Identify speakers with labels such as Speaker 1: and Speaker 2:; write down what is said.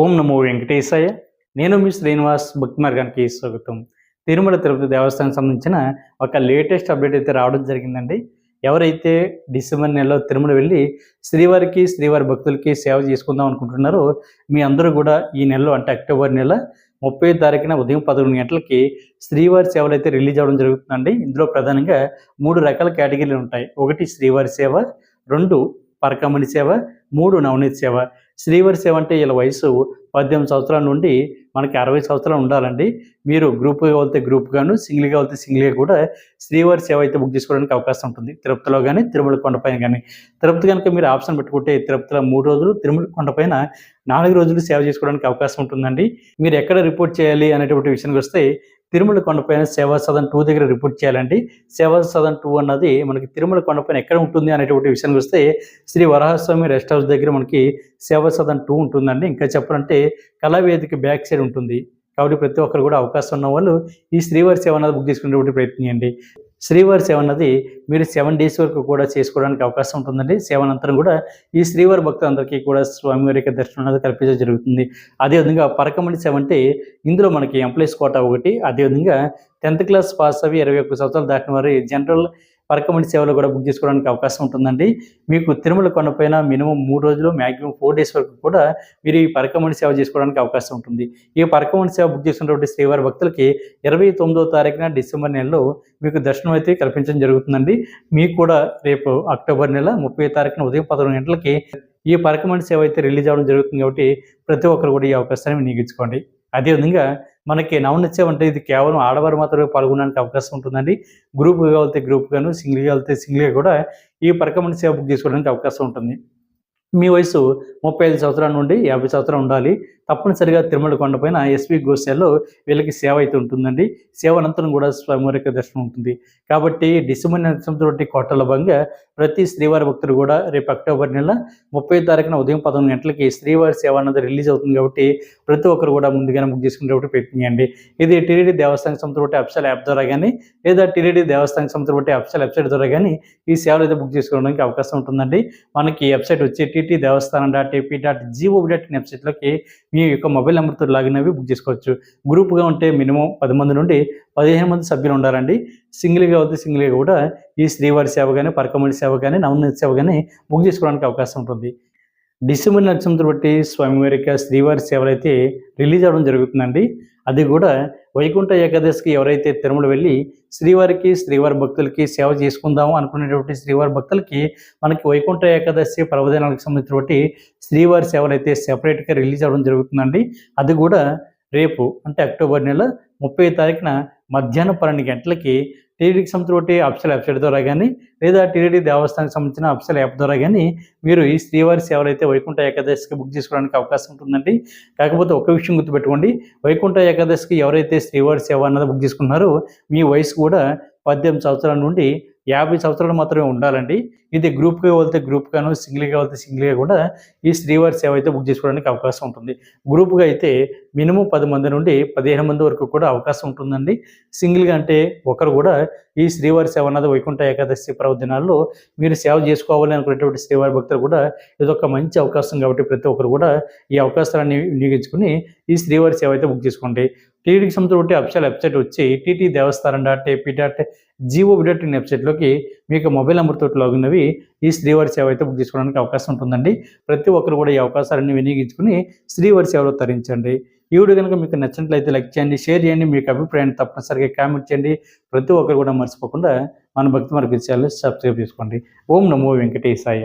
Speaker 1: ఓం నమో వెంకటేశాయ. నేను మీ శ్రీనివాస్ భక్తి మార్గానికి స్వాగతం. తిరుమల తిరుపతి దేవస్థానం సంబంధించిన ఒక లేటెస్ట్ అప్డేట్ అయితే రావడం జరిగిందండి. ఎవరైతే డిసెంబర్ నెలలో తిరుమల వెళ్ళి శ్రీవారికి శ్రీవారి భక్తులకి సేవ చేసుకుందాం అనుకుంటున్నారో మీ అందరూ కూడా ఈ నెలలో అంటే అక్టోబర్ నెల ముప్పై తారీఖున ఉదయం పదకొండు గంటలకి శ్రీవారి సేవలు అయితే రిలీజ్ అవ్వడం జరుగుతుందండి. ఇందులో ప్రధానంగా మూడు రకాల కేటగిరీలు ఉంటాయి. ఒకటి శ్రీవారి సేవ రెండు పరకమణి సేవ మూడు నవనీతి సేవ. శ్రీవారి సేవ అంటే వీళ్ళ వయసు పద్దెనిమిది సంవత్సరాల నుండి మనకి అరవై సంవత్సరాలు ఉండాలండి. మీరు గ్రూప్గా వెళ్తే గ్రూప్గాను సింగిల్గా వెళ్తే సింగిల్గా కూడా శ్రీవారి సేవ అయితే బుక్ చేసుకోవడానికి అవకాశం ఉంటుంది. తిరుపతిలో కానీ తిరుమల కొండపైన కానీ తిరుపతి కనుక మీరు ఆప్షన్ పెట్టుకుంటే తిరుపతిలో మూడు రోజులు తిరుమల కొండపైన నాలుగు రోజులు సేవ చేసుకోవడానికి అవకాశం ఉంటుందండి. మీరు ఎక్కడ రిపోర్ట్ చేయాలి అనేటువంటి విషయానికి వస్తే తిరుమల కొండపైన సేవా సదన్ టూ దగ్గర రిపోర్ట్ చేయాలండి. సేవా సదన్ టూ అన్నది మనకి తిరుమల కొండపైన ఎక్కడ ఉంటుంది అనేటువంటి విషయానికి వస్తే శ్రీ వరాహస్వామి రెస్ట్ హౌస్ దగ్గర మనకి సేవా సదన్ టూ ఉంటుందండి. ఇంకా చెప్పాలంటే కళావేదిక బ్యాక్ సైడ్ ఉంటుంది. కాబట్టి ప్రతి ఒక్కరు కూడా అవకాశం ఉన్న వాళ్ళు ఈ శ్రీవారి సేవ అన్నది బుక్ చేసుకునేటువంటి ప్రయత్నం చేయండి. శ్రీవారి సేవ అన్నది మీరు సెవెన్ డేస్ వరకు కూడా చేసుకోవడానికి అవకాశం ఉంటుందండి. సేవనంతరం కూడా ఈ శ్రీవారి భక్తులందరికీ కూడా స్వామివారి యొక్క దర్శనం అనేది కల్పించడం జరుగుతుంది. అదేవిధంగా పరకమణి సేవ అంటే ఇందులో మనకి ఎంప్లాయీస్ కోటా ఒకటి అదేవిధంగా టెన్త్ క్లాస్ పాస్ అవి ఇరవై ఒక్క సంవత్సరాలు దాటిన వారి జనరల్ పరకమణి సేవలు కూడా బుక్ చేసుకోవడానికి అవకాశం ఉంటుందండి. మీకు తిరుమల కొండపైన మినిమం మూడు రోజులు మ్యాక్సిమం ఫోర్ డేస్ వరకు కూడా మీరు ఈ పరకమణి సేవ చేసుకోవడానికి అవకాశం ఉంటుంది. ఈ పరకమణి సేవ బుక్ చేసుకున్నటువంటి శ్రీవారి భక్తులకి ఇరవై తొమ్మిదో తారీఖున డిసెంబర్ నెలలో మీకు దర్శనం అయితే కల్పించడం జరుగుతుందండి. మీకు కూడా రేపు అక్టోబర్ నెల ముప్పై తారీఖున ఉదయం పదకొండు గంటలకి ఈ పరకమండి సేవ అయితే రిలీజ్ అవ్వడం జరుగుతుంది కాబట్టి ప్రతి ఒక్కరు కూడా ఈ అవకాశాన్ని వినియోగించుకోండి. అదేవిధంగా మనకి నవనత్యం అంటే ఇది కేవలం ఆడవారు మాత్రమే పాల్గొనడానికి అవకాశం ఉంటుందండి. గ్రూప్గా వెళ్తే గ్రూప్గాను సింగిల్గా వెళ్తే సింగిల్గా కూడా ఈ పరకమణి సేవ బుక్ చేసుకోవడానికి అవకాశం ఉంటుంది. మీ వయసు ముప్పై ఐదు సంవత్సరాల నుండి యాభై సంవత్సరాలు ఉండాలి. తప్పనిసరిగా తిరుమల కొండపైన ఎస్వి గోశాలలో వీళ్ళకి సేవ అయితే ఉంటుందండి. సేవ అనంతరం కూడా స్వామివారి దర్శనం ఉంటుంది. కాబట్టి డిసెంబర్ నెలతోటి కోటల భంగా ప్రతి శ్రీవారి భక్తులు కూడా రేపు అక్టోబర్ నెల ముప్పై తారీఖున ఉదయం పదకొండు గంటలకి శ్రీవారి సేవ అన్నది రిలీజ్ అవుతుంది కాబట్టి ప్రతి ఒక్కరు కూడా ముందుగానే బుక్ చేసుకునేటువంటి ప్రయత్నించండి. ఇది టీడీడీ దేవస్థానం సంస్థ బట్టి యాప్ ద్వారా కానీ లేదా టీడీడీ దేవస్థానం సంస్థ బట్టి వెబ్సైట్ ద్వారా కానీ ఈ సేవలు అయితే బుక్ చేసుకోవడానికి అవకాశం ఉంటుందండి. మనకి వెబ్సైట్ వచ్చి TT Devasthanam dot AP dot GO dot in వెబ్సైట్లోకి మీ యొక్క మొబైల్ నెంబర్తో లాగిన్ అవి బుక్ చేసుకోవచ్చు. గ్రూప్గా ఉంటే మినిమం పది మంది నుండి పదిహేను మంది సభ్యులు ఉండాలండి. సింగిల్గా అవుతే సింగిల్గా కూడా ఈ శ్రీవారి సేవ కానీ పరకమణి సేవ కానీ నవనీతి సేవ కానీ బుక్ చేసుకోవడానికి అవకాశం ఉంటుంది. డిసెంబర్ నక్షత్రం బట్టి స్వామివారి యొక్క శ్రీవారి సేవలు అయితే రిలీజ్ అవ్వడం జరుగుతుందండి. అది కూడా వైకుంఠ ఏకాదశికి ఎవరైతే తిరుమల వెళ్ళి శ్రీవారికి శ్రీవారి భక్తులకి సేవ చేసుకుందాము అనుకునేటువంటి శ్రీవారి భక్తులకి మనకి వైకుంఠ ఏకాదశి పర్వదినాలకు సంబంధించినటువంటి శ్రీవారి సేవలు అయితే సెపరేట్గా రిలీజ్ అవ్వడం జరుగుతుందండి. అది కూడా రేపు అంటే అక్టోబర్ నెల ముప్పై తారీఖున మధ్యాహ్నం పన్నెండు గంటలకి టీడీకి సంబంధించిన అప్సల్ వెబ్సైట్ ద్వారా కానీ లేదా టీడీ దేవస్థానానికి సంబంధించిన అప్సల్ యాప్ ద్వారా కానీ మీరు ఈ శ్రీవారి సేవలు అయితే వైకుంఠ ఏకాదశికి బుక్ చేసుకోవడానికి అవకాశం ఉంటుందండి. కాకపోతే ఒక విషయం గుర్తుపెట్టుకోండి. వైకుంఠ ఏకాదశికి ఎవరైతే శ్రీవారి సేవ అన్నది బుక్ చేసుకున్నారో మీ వయసు కూడా పద్దెనిమిది సంవత్సరాల నుండి యాభై సంవత్సరాలు మాత్రమే ఉండాలండి. ఇది గ్రూప్గా వెళ్తే గ్రూప్గాను సింగిల్గా వెళ్తే సింగిల్గా కూడా ఈ శ్రీవారి సేవ అయితే బుక్ చేసుకోవడానికి అవకాశం ఉంటుంది. గ్రూప్గా అయితే మినిమం పది మంది నుండి పదిహేను మంది వరకు కూడా అవకాశం ఉంటుందండి. సింగిల్గా అంటే ఒకరు కూడా ఈ శ్రీవారి సేవ అన్నది వైకుంఠ ఏకాదశి పర్వదినాల్లో మీరు సేవ చేసుకోవాలి అనుకునేటువంటి శ్రీవారి భక్తులు కూడా ఇదొక మంచి అవకాశం కాబట్టి ప్రతి ఒక్కరు కూడా ఈ అవకాశాన్ని వినియోగించుకుని ఈ శ్రీవారి సేవ అయితే బుక్ చేసుకోండి. టీటీకి సంబంధించిన అఫిషియల్ వెబ్సైట్ వచ్చి TT Devasthanam dot AP dot GO dot in వెబ్సైట్లోకి మీకు మొబైల్ నెంబర్తో లాగిన్ అవి ఈ శ్రీవారి సేవ అయితే బుక్ చేసుకోవడానికి అవకాశం ఉంటుందండి. ప్రతి ఒక్కరు కూడా ఈ అవకాశాలన్నీ వినియోగించుకుని శ్రీవారి సేవలో తరించండి. ఈ వీడియో కనుక మీకు నచ్చినట్లయితే లైక్ చేయండి షేర్ చేయండి మీకు అభిప్రాయాన్ని తప్పనిసరిగా కామెంట్ చేయండి. ప్రతి ఒక్కరు కూడా మర్చిపోకుండా మన భక్తి మార్గ ఛానల్ సబ్స్క్రైబ్ చేసుకోండి. ఓం నమో వెంకటేశాయ.